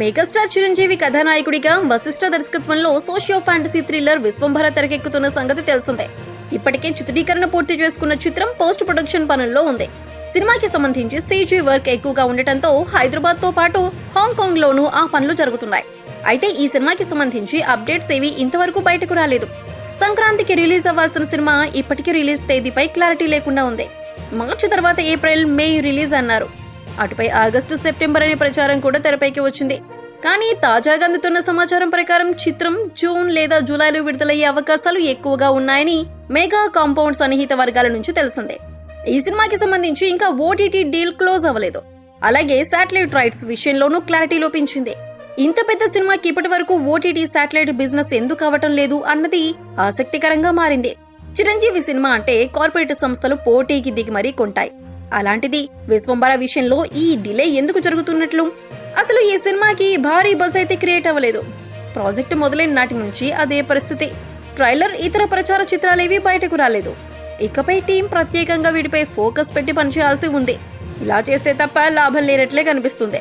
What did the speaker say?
Megastar Chiranjeevi కథానాయకుడిగా వశిష్ఠ దర్శకత్వంలో socio fantasy thriller Vishwambhara తెరకెక్కుతున్న సంగతి తెలిసిందే. ఇప్పటికే చిత్రీకరణ పూర్తి చేసుకున్న చిత్రం పోస్ట్ ప్రొడక్షన్ పనుల్లో ఉంది. సినిమాకి సంబంధించి సీజీ వర్క్ ఎక్కువగా ఉండటంతో హైదరాబాద్తో పాటు హాంకాంగ్ లోనూ ఆ పనులు జరుగుతున్నాయి. అయితే ఈ సినిమాకి సంబంధించి అప్డేట్స్ ఏవి ఇంతవరకు బయటకు రాలేదు. సంక్రాంతికి రిలీజ్ అవ్వాల్సిన సినిమా ఇప్పటికీ రిలీజ్ తేదీపై క్లారిటీ లేకుండా ఉంది. మార్చి తర్వాత ఏప్రిల్ మే రిలీజ్ అన్నారు. అటుపై ఆగస్టు సెప్టెంబర్ అనే ప్రచారం కూడా తెరపైకి వచ్చింది. కానీ తాజాగా అందుతున్న సమాచారం ప్రకారం చిత్రం జూన్ లేదా జూలైలో విడుదలయ్యే అవకాశాలు ఎక్కువగా ఉన్నాయని మెగా కాంపౌండ్ సన్నిహిత వర్గాల నుంచి తెలిసిందే. ఈ సినిమాకి సంబంధించి ఇంకా ఓటీటీ డీల్ క్లోజ్ అవ్వలేదు. అలాగే శాటిలైట్ రైట్స్ విషయంలోనూ క్లారిటీ లోపించింది. ఇంత పెద్ద సినిమాకి ఇప్పటి వరకు ఓటీటీ శాటిలైట్ బిజినెస్ ఎందుకు అవ్వటం లేదు అన్నది ఆసక్తికరంగా మారింది. చిరంజీవి సినిమా అంటే కార్పొరేట్ సంస్థలు పోటీకి దిగి మరీ కొంటాయి. అలాంటిది విశ్వంబర విషయంలో ఈ డిలే ఎందుకు జరుగుతున్నట్లు? అసలు ఈ సినిమాకి భారీ బజ్ అయితే క్రియేట్ అవ్వలేదు. ప్రాజెక్ట్ మొదలైన నాటి నుంచి అదే పరిస్థితి. ట్రైలర్ ఇతర ప్రచార చిత్రాలేవి బయటకు రాలేదు. ఇకపై టీం ప్రత్యేకంగా వీటిపై ఫోకస్ పెట్టి పనిచేయాల్సి ఉంది. ఇలా చేస్తే తప్ప లాభం లేనట్లే కనిపిస్తుంది.